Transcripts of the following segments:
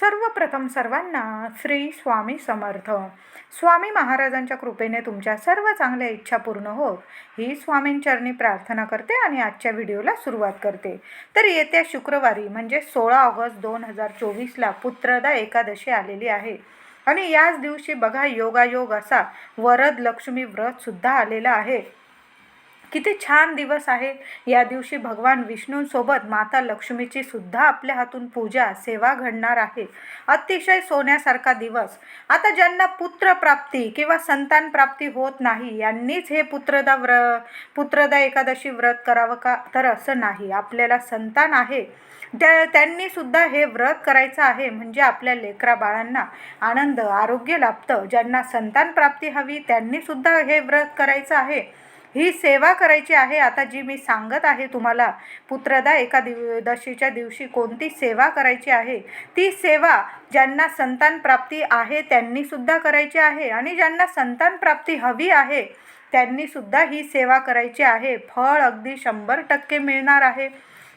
सर्वप्रथम सर्वांना श्री स्वामी समर्थ. स्वामी महाराजांच्या कृपेने तुमच्या सर्व चांगल्या इच्छा पूर्ण हो ही स्वामींचरणी प्रार्थना करते आणि आजच्या व्हिडिओला सुरुवात करते. तर येत्या शुक्रवारी म्हणजे सोळा ऑगस्ट दोन हजार चोवीसला पुत्रदा एकादशी आलेली आहे. आणि याच दिवशी बघा योगायोग असा वरद लक्ष्मी व्रतसुद्धा आलेला आहे. किती छान दिवस आहे या दिवशी भगवान विष्णूंसोबत माता लक्ष्मीची सुद्धा आपल्या हातून पूजा सेवा घडणार आहे. अतिशय सोन्यासारखा दिवस. आता ज्यांना पुत्रप्राप्ती किंवा संतान प्राप्ती होत नाही यांनीच हे पुत्रदा व्र पुत्रदा एकादशी व्रत करावं का? तर असं नाही. आपल्याला संतान आहे. त्या त्यांनी सुद्धा हे व्रत करायचं आहे. म्हणजे आपल्या लेकरा बाळांना आनंद आरोग्य लाभतं. ज्यांना संतान प्राप्ती हवी त्यांनी सुद्धा हे व्रत करायचं आहे. ही सेवा करायची आहे. आता जी मी सांगत आहे तुम्हाला पुत्रदा एका दिवदशीच्या दिवशी कोणती सेवा करायची आहे? ती सेवा ज्यांना संतान प्राप्ती आहे त्यांनीसुद्धा करायची आहे आणि ज्यांना संतान प्राप्ती हवी आहे त्यांनीसुद्धा ही सेवा करायची आहे. फळ अगदी शंभर टक्के मिळणार आहे.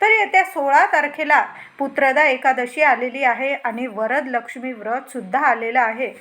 तर येत्या सोळा तारखेला पुत्रदा एकादशी आलेली आहे आणि वरद लक्ष्मी व्रतसुद्धा आलेलं आहे.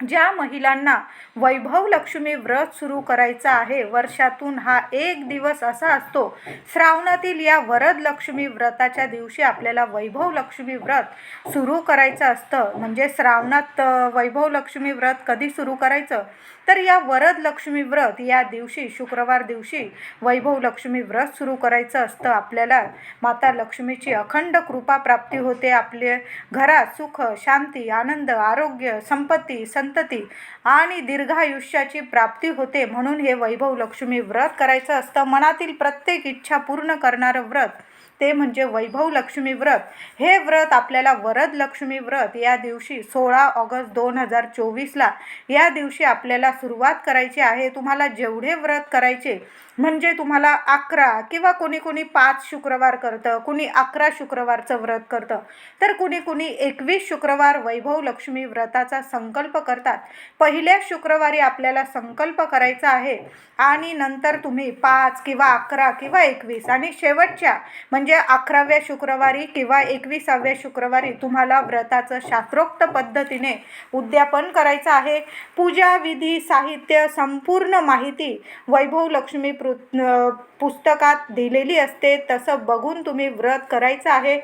ज्या महिलांना वैभव लक्ष्मी व्रत सुरू करायचं आहे वर्षातून हा एक दिवस असा असतो. श्रावणातील या वरद लक्ष्मी व्रताच्या दिवशी आपल्याला वैभव लक्ष्मी व्रत सुरू करायचं असतं. म्हणजे श्रावणात वैभव लक्ष्मी व्रत कधी सुरू करायचं? तर या वरद लक्ष्मी व्रत या दिवशी शुक्रवार दिवशी वैभव लक्ष्मी व्रत सुरू करायचं असतं. आपल्याला माता लक्ष्मीची अखंड कृपा प्राप्ती होते. आपले घरात सुख शांती आनंद आरोग्य संपत्ती संतती आणि दीर्घायुष्याची प्राप्ती होते. म्हणून हे वैभव लक्ष्मी व्रत करायचं असतं. मनातील प्रत्येक इच्छा पूर्ण करणारं व्रत ते म्हणजे वैभव लक्ष्मी व्रत. हे व्रत आपल्याला वरद लक्ष्मी व्रत या दिवशी सोळा ऑगस्ट दोन हजार चोवीसला या दिवशी आपल्याला सुरुवात करायची आहे. तुम्हाला जेवढे व्रत करायचे म्हणजे तुम्हाला अकरा किंवा कोणी कोणी पाच शुक्रवार करतं कुणी अकरा शुक्रवारचं व्रत करतं तर कुणी कुणी एकवीस शुक्रवार वैभव लक्ष्मी व्रताचा संकल्प करतात. पहिल्या शुक्रवारी आपल्याला संकल्प करायचा आहे आणि नंतर तुम्ही पाच किंवा अकरा किंवा एकवीस आणि शेवटच्या म्हणजे म्हणजे अकराव्या शुक्रवारी किंवा एकविसाव्या शुक्रवारी तुम्हाला व्रताचं शास्त्रोक्त पद्धतीने उद्यापन करायचं आहे. पूजा विधी साहित्य संपूर्ण माहिती वैभव लक्ष्मी पृ पुस्तकात दिलेली असते. तसं बघून तुम्ही व्रत करायचं आहे.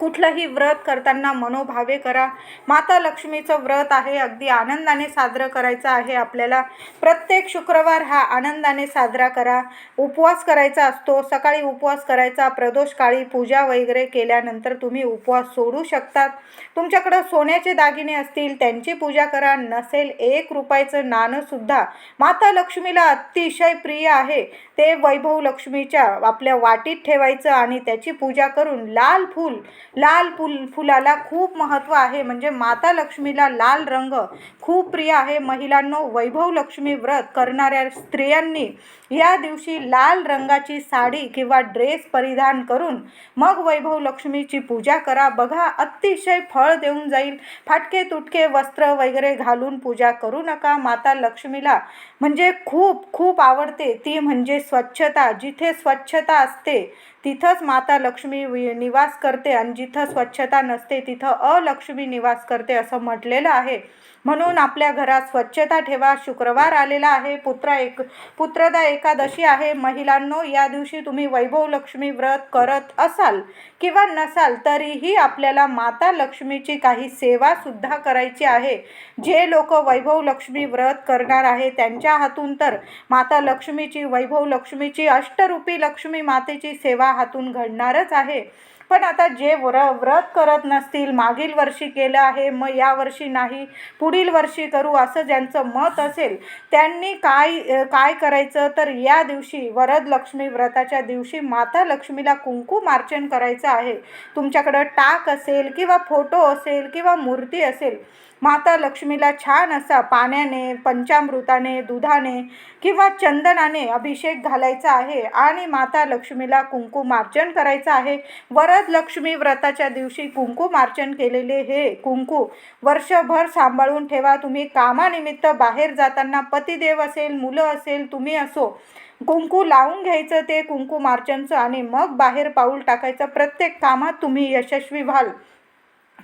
कुठलंही व्रत करताना मनोभावे करा. माता लक्ष्मीचं व्रत आहे अगदी आनंदाने साजरं करायचं आहे आपल्याला. प्रत्येक शुक्रवार हा आनंदाने साजरा करा. उपवास करायचा असतो सकाळी उपवास करायचा प्रदोष काळी पूजा वगैरे केल्यानंतर तुम्ही उपवास सोडू शकतात. तुमच्याकडं सोन्याचे दागिने असतील त्यांची पूजा करा. नसेल एक रुपयाचं नाणंसुद्धा माता लक्ष्मीला अतिशय प्रिय आहे. ते वैभव लक्ष्मीच्या आपल्या वाटीत ठेवायचं आणि त्याची पूजा करून लाल फूल लाल फुल फुलाला खूप महत्त्व आहे. म्हणजे माता लक्ष्मीला लाल रंग खूप प्रिय आहे. महिलांनो वैभव लक्ष्मी व्रत करणाऱ्या स्त्रियांनी या दिवशी लाल रंगाची साडी किंवा ड्रेस परिधान करून मग वैभव लक्ष्मीची पूजा करा. बघा अतिशय फळ देऊन जाईल. फाटके तुटके वस्त्र वगैरे घालून पूजा करू नका. माता लक्ष्मीला म्हणजे खूप खूप आवडते. ती म्हणजे स्वच्छता जिथे स्वच्छता असते तिथंच माता लक्ष्मी वि- निवास करते आणि जिथं स्वच्छता नसते तिथं अलक्ष्मी निवास करते असं म्हटलेलं आहे. म्हणून आपल्या घरात स्वच्छता ठेवा. शुक्रवार आलेला आहे. पुत्र एक पुत्रदा एकादशी आहे. महिलांनो या दिवशी तुम्ही वैभव लक्ष्मी व्रत करत असाल किंवा नसाल तरीही आपल्याला माता लक्ष्मीची काही सेवासुद्धा करायची आहे. जे लोक वैभव लक्ष्मी व्रत करणार आहे त्यांच्या हातून तर माता लक्ष्मीची वैभव लक्ष्मीची अष्टरूपी लक्ष्मी मातेची सेवा हातून घडणारच आहे. पण आता जे व्र व्रत करत नसतील मागील वर्षी केलं आहे मग या वर्षी नाही पुढील वर्षी करू असं ज्यांचं मत असेल त्यांनी काय काय करायचं? तर या दिवशी वरद लक्ष्मी व्रताच्या दिवशी माता लक्ष्मीला कुंकू मार्चन करायचं आहे. तुमच्याकडं टाक असेल किंवा फोटो असेल किंवा मूर्ती असेल माता लक्ष्मीला छान असा पाण्याने पंचामृताने दुधाने किंवा चंदनाने अभिषेक घालायचा आहे आणि माता लक्ष्मीला कुंकुमार्चन करायचं आहे. वरद लक्ष्मी व्रताच्या दिवशी कुंकुमार्चन केलेले हे कुंकू वर्षभर सांभाळून ठेवा. तुम्ही कामानिमित्त बाहेर जाताना पतिदेव असेल मुलं असेल तुम्ही असो. कुंकू लावून घ्यायचं ते कुंकू मार्चनचं आणि मग बाहेर पाऊल टाकायचं. प्रत्येक कामात तुम्ही यशस्वी व्हाल.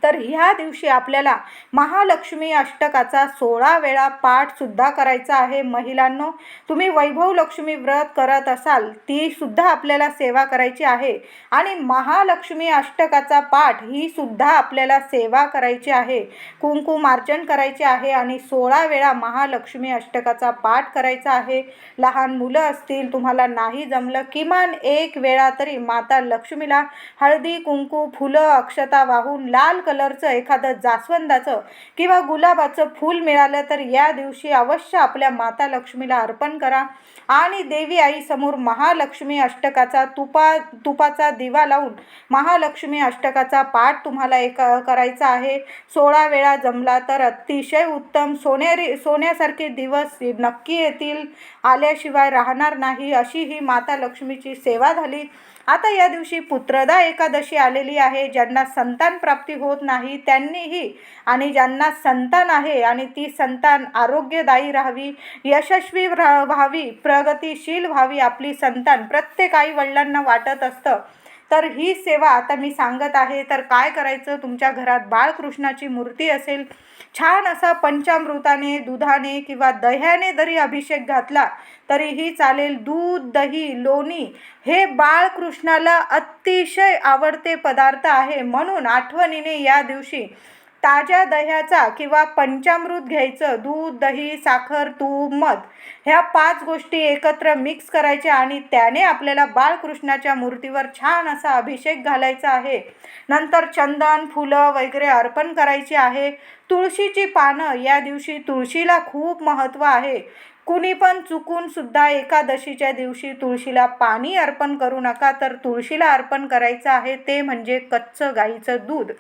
तर ह्या दिवशी आपल्याला महालक्ष्मी अष्टकाचा सोळा वेळा पाठसुद्धा करायचा आहे. महिलांनो तुम्ही वैभव लक्ष्मी व्रत करत असाल तीसुद्धा आपल्याला सेवा करायची आहे. आणि महालक्ष्मी अष्टकाचा पाठ ही सुद्धा आपल्याला सेवा करायची आहे. कुंकुमार्चन करायचे आहे आणि सोळा वेळा महालक्ष्मी अष्टकाचा पाठ करायचा आहे. लहान मुलं असतील तुम्हाला नाही जमलं किमान एक वेळा तरी माता लक्ष्मीला हळदी कुंकू फुलं अक्षता वाहून लाल कलरचं एखादं जास्वंदाचं किंवा गुलाबाचं फूल मिळालं तर या दिवशी अवश्य आपल्या माता लक्ष्मीला अर्पण करा. आणि देवी आईसमोर महालक्ष्मी अष्टकाचा तुपा तुपाचा दिवा लावून महालक्ष्मी अष्टकाचा पाठ तुम्हाला एक करायचा आहे. सोळा वेळा जमला तर अतिशय उत्तम. सोनेरी सोन्यासारखे दिवस नक्की येतील. आल्याशिवाय राहणार नाही. अशी ही माता लक्ष्मीची सेवा झाली. आता या दिवशी पुत्रदा एकादशी आलेली आहे. ज्यांना संतान प्राप्ती होत नाही त्यांनीही आणि ज्यांना संतान आहे आणि ती संतान आरोग्यदायी राहावी यशस्वी व्हावी प्रगतिशील व्हावी आपली संतान प्रत्येक आई वडिलांना वाटत असतं. तर ही सेवा आता मी सांगत आहे. तर काय करायचं? तुमच्या घरात बाळकृष्णाची मूर्ती असेल. छान असा पंचामृताने दुधाने किंवा दह्याने जरी अभिषेक घातला तरीही चालेल दूध दही लोणी हे बाळकृष्णाला अतिशय आवडते पदार्थ आहे. म्हणून आठवणीने या दिवशी ताज्या दह्याचा किंवा पंचामृत घ्यायचं दूध दही साखर तूप मध ह्या पाच गोष्टी एकत्र मिक्स करायच्या आणि त्याने आपल्याला बाळकृष्णाच्या मूर्तीवर छान असा अभिषेक घालायचा आहे. नंतर चंदन फुलं वगैरे अर्पण करायची आहे. तुळशीची पानं या दिवशी तुळशीला खूप महत्त्व आहे. कुणी पण चुकून सुद्धा एकादशीच्या दिवशी तुळशीला पाणी अर्पण करू नका तर तुळशीला अर्पण करायचं आहे ते म्हणजे कच्चं गाईचं दूध.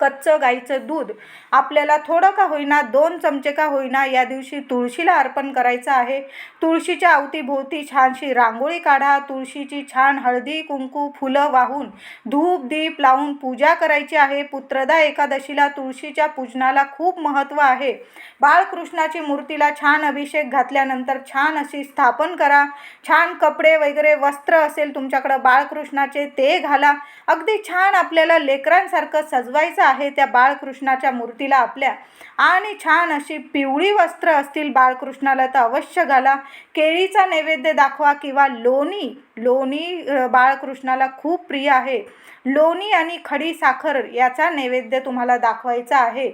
कच्चं गाईचं दूध. आपल्याला थोडं का होईना दोन चमचे का होईना या दिवशी तुळशीला अर्पण करायचं आहे. तुळशीच्या अवतीभोवती छानशी रांगोळी काढा. तुळशीची छान हळदी कुंकू फुलं वाहून धूप दीप लावून पूजा करायची आहे. पुत्रदा एकादशीला तुळशीच्या पूजनाला खूप महत्त्व आहे. बाळकृष्णाची मूर्तीला छान अभिषेक घातल्यानंतर छान अशी स्थापन करा. छान कपडे वगैरे वस्त्र असेल तुमच्याकडं बाळकृष्णाचे ते घाला. अगदी छान आपल्याला लेकरांसारखं सजवायचं आहे त्या बाळकृष्णाच्या मूर्तीला आपल्या. आणि छान अशी पिवळी वस्त्र असतील बाळकृष्णाला तर अवश्य घाला. केळीचा नैवेद्य दाखवा किंवा लोणी. लोणी बाळकृष्णाला खूप प्रिय आहे. लोणी आणि खडी साखर याचा नैवेद्य तुम्हाला दाखवायचा आहे.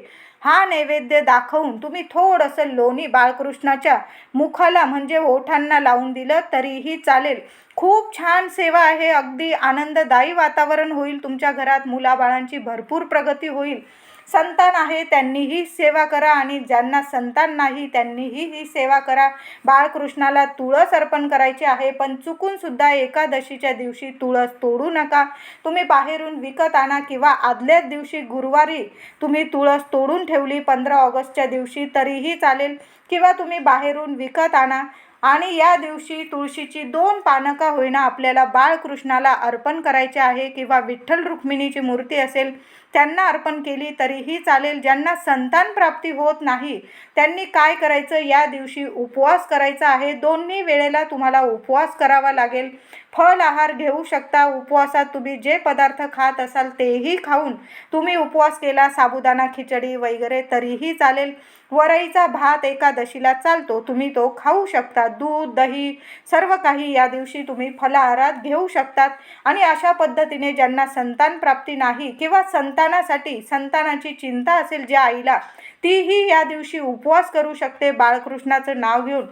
हा नैवेद्य दाखवून तुम्ही थोडंसं लोणी बाळकृष्णाच्या मुखाला म्हणजे ओठांना लावून दिलं तरीही चालेल. खूप छान सेवा आहे. अगदी आनंददायी वातावरण होईल. तुमच्या घरात मुलाबाळांची भरपूर प्रगती होईल. संतान आहे त्यांनीही सेवा करा आणि ज्यांना संतान नाही त्यांनीही ही सेवा करा. बाळकृष्णाला तुळस अर्पण करायची आहे पण चुकून सुद्धा एकादशीच्या दिवशी तुळस तोडू नका. तुम्ही बाहेरून विकत आणा किंवा आदल्याच दिवशी गुरुवारी तुम्ही तुळस तोडून ठेवली पंधरा ऑगस्टच्या दिवशी तरीही चालेल. किंवा तुम्ही बाहेरून विकत आणा आणि या दिवशी तुळशीची दोन पानं का होईना आपल्याला बाळकृष्णाला अर्पण करायचे आहे किंवा विठ्ठल रुक्मिणीची मूर्ती असेल त्यांना अर्पण केली तरीही चालेल. ज्यांना संतान प्राप्ती होत नाही त्यांनी काय करायचं? या दिवशी उपवास करायचा आहे. दोन्ही वेळेला तुम्हाला उपवास करावा लागेल. फल आहार घेऊ शकता. उपवासात तुम्ही जे पदार्थ खात असाल तेही खाऊन तुम्ही उपवास केला साबुदाणा खिचडी वगैरे तरीही चालेल. वरईचा भात एकादशीला चालतो. तुम्ही तो खाऊ शकता. दूध दही सर्व काही या दिवशी तुम्ही फलाहारात घेऊ शकतात. आणि अशा पद्धतीने ज्यांना संतान प्राप्ती नाही किंवा संतानासाठी संतानाची चिंता असेल ज्या आईला तीही या दिवशी उपवास करू शकते. बाळकृष्णाचं नाव घेऊन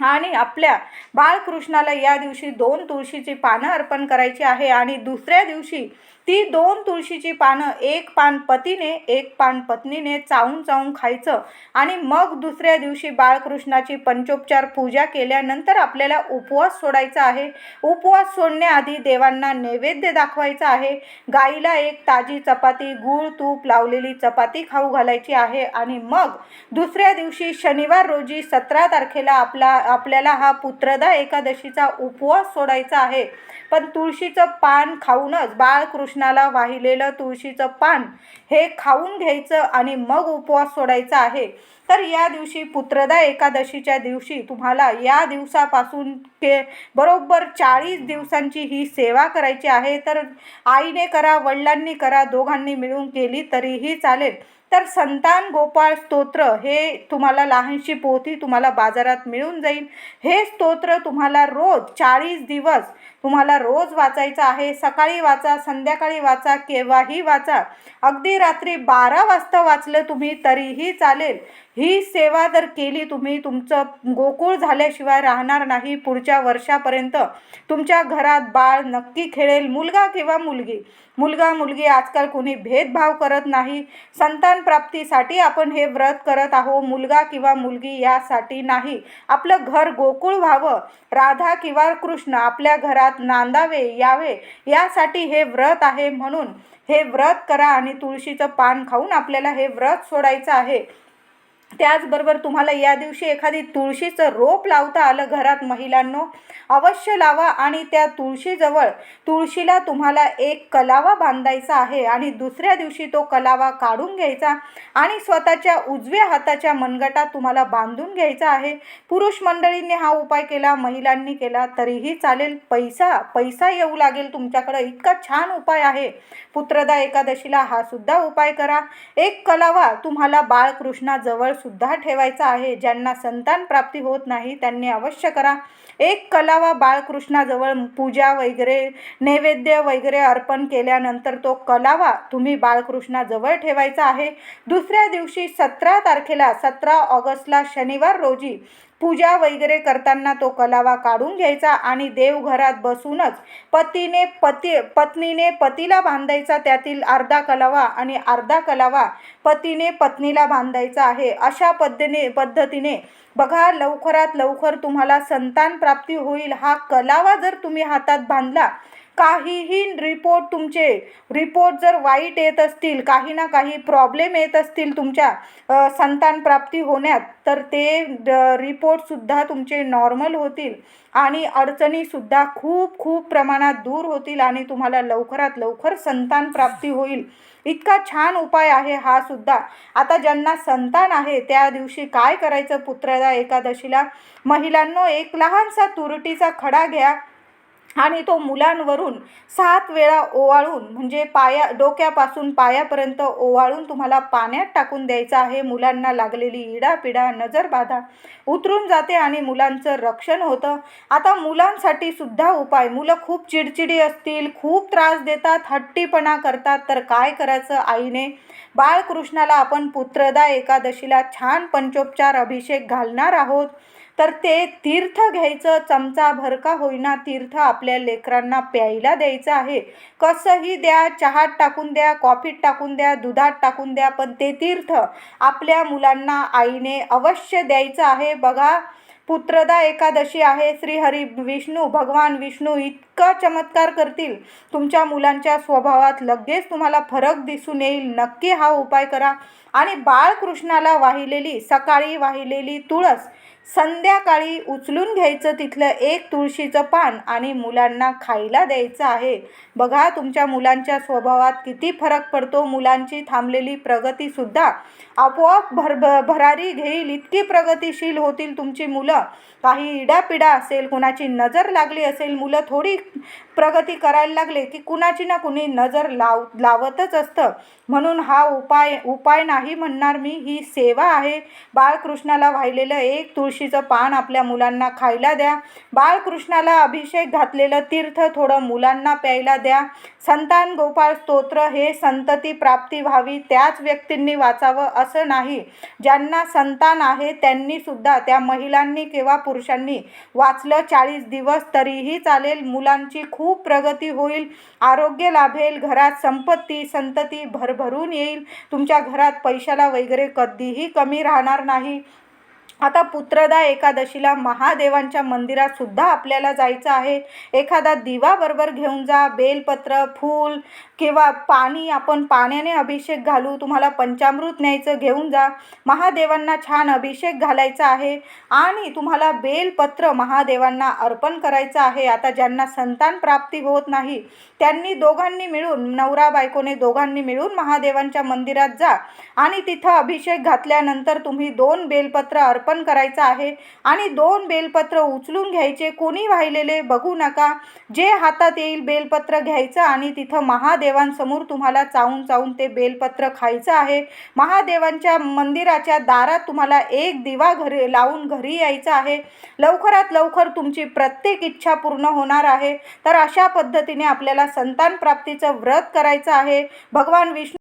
आणि आपल्या बाळकृष्णाला या दिवशी दोन तुळशीची पानं अर्पण करायची आहे आणि दुसऱ्या दिवशी ती दोन तुळशीची पानं एक पान पतीने एक पान पत्नीने चावून चावून खायचं. आणि मग दुसऱ्या दिवशी बाळकृष्णाची पंचोपचार पूजा केल्यानंतर आपल्याला उपवास सोडायचा आहे. उपवास सोडण्याआधी देवांना नैवेद्य दाखवायचा आहे. गाईला एक ताजी चपाती गूळ तूप लावलेली चपाती खाऊ घालायची आहे. आणि मग दुसऱ्या दिवशी शनिवार रोजी सतरा तारखेला आपला आपल्याला हा पुत्रदा एकादशीचा उपवास सोडायचा आहे. पण तुळशीचं पान खाऊनच बाळकृष्णाला वाहिलेलं तुळशीचं पान हे खाऊन घ्यायचं आणि मग उपवास सोडायचा आहे. तर या दिवशी पुत्रदा एकादशीच्या दिवशी तुम्हाला या दिवसापासून के बरोबर चाळीस दिवसांची ही सेवा करायची आहे. तर आईने करा वडिलांनी करा दोघांनी मिळून केली तरीही चालेल. तर संतान गोपाळ स्तोत्र हे तुम्हाला लहानशी पोथी तुम्हाला बाजारात मिळून जाईल. हे स्तोत्र तुम्हाला रोज चाळीस दिवस तुम्हाला रोज वाचायचं आहे सकाळी वाचा संध्याकाळी वाचा केव्हाही वाचा. अगदी रात्री बारा वाजता वाचलं तुम्ही तरीही चालेल. ही सेवा जर केली तुम्ही तुमचं गोकुळ झाल्याशिवाय राहणार नाही पुढच्या वर्षापर्यंत. तुमच्या घरात बाळ नक्की खेळेल मुलगा किंवा मुलगी. मुलगा मुलगी आजकाल कोणी भेदभाव करत नाही. संतान प्राप्तीसाठी आपण हे व्रत करत आहो मुलगा किंवा मुलगी यासाठी नाही. आपलं घर गोकुळ व्हावं. राधा किंवा कृष्ण आपल्या घरात नांदावे यावे. यासाठी हे व्रत आहे म्हणून. हे व्रत करा आणि तुळशीचं पान खाऊन आपल्याला हे व्रत सोडायचं आहे. त्याचबरोबर तुम्हाला या दिवशी एखादी तुळशीचं रोप लावता आलं घरात महिलांनो अवश्य लावा आणि त्या तुळशीजवळ तुळशीला तुम्हाला एक कलावा बांधायचा आहे आणि दुसऱ्या दिवशी तो कलावा काढून घ्यायचा आणि स्वतःच्या उजव्या हाताच्या मनगटात तुम्हाला बांधून घ्यायचा आहे. पुरुष मंडळींनी हा उपाय केला महिलांनी केला तरीही चालेल. पैसा पैसा येऊ लागेल तुमच्याकडं. इतका छान उपाय आहे. पुत्रदा एकादशीला हा सुद्धा उपाय करा. एक कलावा तुम्हाला बाळकृष्णाजवळ सुद्धा ठेवायचा आहे. ज्यांना संतान प्राप्ती होत नाही त्यांनी अवश्य करा. एक कलावा बाळकृष्णाजवळ पूजा वगैरे नैवेद्य वगैरे अर्पण केल्यानंतर तो कलावा तुम्ही बाळकृष्णाजवळ ठेवायचा आहे. दुसऱ्या दिवशी सतरा तारखेला सतरा ऑगस्टला शनिवार रोजी पूजा वगैरे करताना तो कलावा काढून घ्यायचा आणि देवघरात बसूनच पतीने पती पत्नीने पतीला बांधायचा त्यातील अर्धा कलावा आणि अर्धा कलावा पतीने पत्नीला बांधायचा आहे. अशा पद्धतीने पद्धतीने बघा लवकरात लवकर तुम्हाला संतान प्राप्ती होईल. हा कलावा जर तुम्ही हातात बांधला काहीही रिपोर्ट तुमचे रिपोर्ट जर वाईट येत असतील काही ना काही प्रॉब्लेम येत असतील तुमच्या संतानप्राप्ती संतान प्राप्ती होण्यात तर ते रिपोर्टसुद्धा तुमचे नॉर्मल होतील. आणि अडचणीसुद्धा खूप खूप प्रमाणात दूर होतील आणि तुम्हाला लवकरात लवकर संतान प्राप्ती होईल. इतका छान उपाय आहे हा सुद्धा. आता ज्यांना संतान आहे त्या दिवशी काय करायचं पुत्रदा एकादशीला? महिलांनो एक लहानसा तुरटीचा खडा घ्या. आणि तो मुलांवरून सात वेळा ओवाळून म्हणजे पाया डोक्यापासून पायापर्यंत ओवाळून तुम्हाला पाण्यात टाकून द्यायचं आहे. मुलांना लागलेली इडापिडा नजरबाधा उतरून जाते आणि मुलांचं रक्षण होतं. आता मुलांसाठी सुद्धा उपाय. मुलं खूप चिडचिडी असतील खूप त्रास देतात हट्टीपणा करतात. तर काय करायचं आईने? बाळकृष्णाला आपण पुत्रदा एकादशीला छान पंचोपचार अभिषेक घालणार आहोत. तर ते तीर्थ घ्यायचं चमचा भर का होईना तीर्थ आपल्या लेकरांना प्यायला द्यायचं आहे. कसंही द्या चहात टाकून द्या कॉफीत टाकून द्या दुधात टाकून द्या पण ते तीर्थ आपल्या मुलांना आईने अवश्य द्यायचं आहे. बघा पुत्रदा एकादशी आहे. श्रीहरी विष्णू भगवान विष्णू इतका चमत्कार करतील. तुमच्या मुलांच्या स्वभावात लगेच तुम्हाला फरक दिसून येईल. नक्की हा उपाय करा. आणि बाळकृष्णाला वाहिलेली सकाळी वाहिलेली तुळस संध्याकाळी उचलून घ्यायचं तिथलं एक तुळशीचं पान आणि मुलांना खायला द्यायचं आहे. बघा तुमच्या मुलांच्या स्वभावात किती फरक पडतो. मुलांची थांबलेली प्रगतीसुद्धा आपोआप भर भरारी घेईल. इतकी प्रगतिशील होतील तुमची मुलं. काही इडापिडा असेल कुणाची नजर लागली असेल मुलं थोडी प्रगती करायला लागले की कुणाची ना कुणी नजर लाव लावतच असतं. म्हणून हा उपाय उपाय नाही म्हणणार मी ही सेवा आहे. बाळकृष्णाला वाहिलेलं एक तुळशीचं पान आपल्या मुलांना खायला द्या. बाळकृष्णाला अभिषेक घातलेलं तीर्थ थोडं मुलांना प्यायला द्या. संतान गोपाळ स्तोत्र हे संतती प्राप्ती व्हावी त्याच व्यक्तींनी वाचावं असं नाही. ज्यांना संतान आहे त्यांनी सुद्धा त्या महिलांनी किंवा पुरुषांनी वाचलं चाळीस दिवस तरीही चालेल. मुलांची खूप खूप प्रगती होईल. आरोग्य लाभेल घरात संपत्ती संतती भरभरून येईल. तुमच्या घरात पैशाला वगैरे कधीही कमी राहणार नाही. आता पुत्रदा एकादशीला महादेवांच्या मंदिरात सुद्धा आपल्याला जायचं आहे. एखादा दिवा बरोबर घेऊन जा बेलपत्र फूल किंवा पाणी आपण पाण्याने अभिषेक घालू तुम्हाला पंचामृत न्यायचं घेऊन जा. महादेवांना छान अभिषेक घालायचा आहे आणि तुम्हाला बेलपत्र महादेवांना अर्पण करायचं आहे. आता ज्यांना संतान प्राप्ती होत नाही त्यांनी दोघांनी मिळून नवरा बायकोने दोघांनी मिळून महादेवांच्या मंदिरात जा आणि तिथं अभिषेक घातल्यानंतर तुम्ही दोन बेलपत्र अर्पण करायचं आहे. आणि दोन बेलपत्र उचलून घ्यायचे. कोणी वाहिलेले बघू नका. जे हातात येईल बेलपत्र घ्यायचं आणि तिथं महादेवांसमोर तुम्हाला चावून चावून ते बेलपत्र खायचं आहे. महादेवांच्या मंदिराच्या दारात तुम्हाला एक दिवा घरी लावून घरी यायचं आहे. लवकरात लवकर तुमची प्रत्येक इच्छा पूर्ण होणार आहे. तर अशा पद्धतीने आपल्याला संतान प्राप्तीचं व्रत करायचं आहे. भगवान विष्णू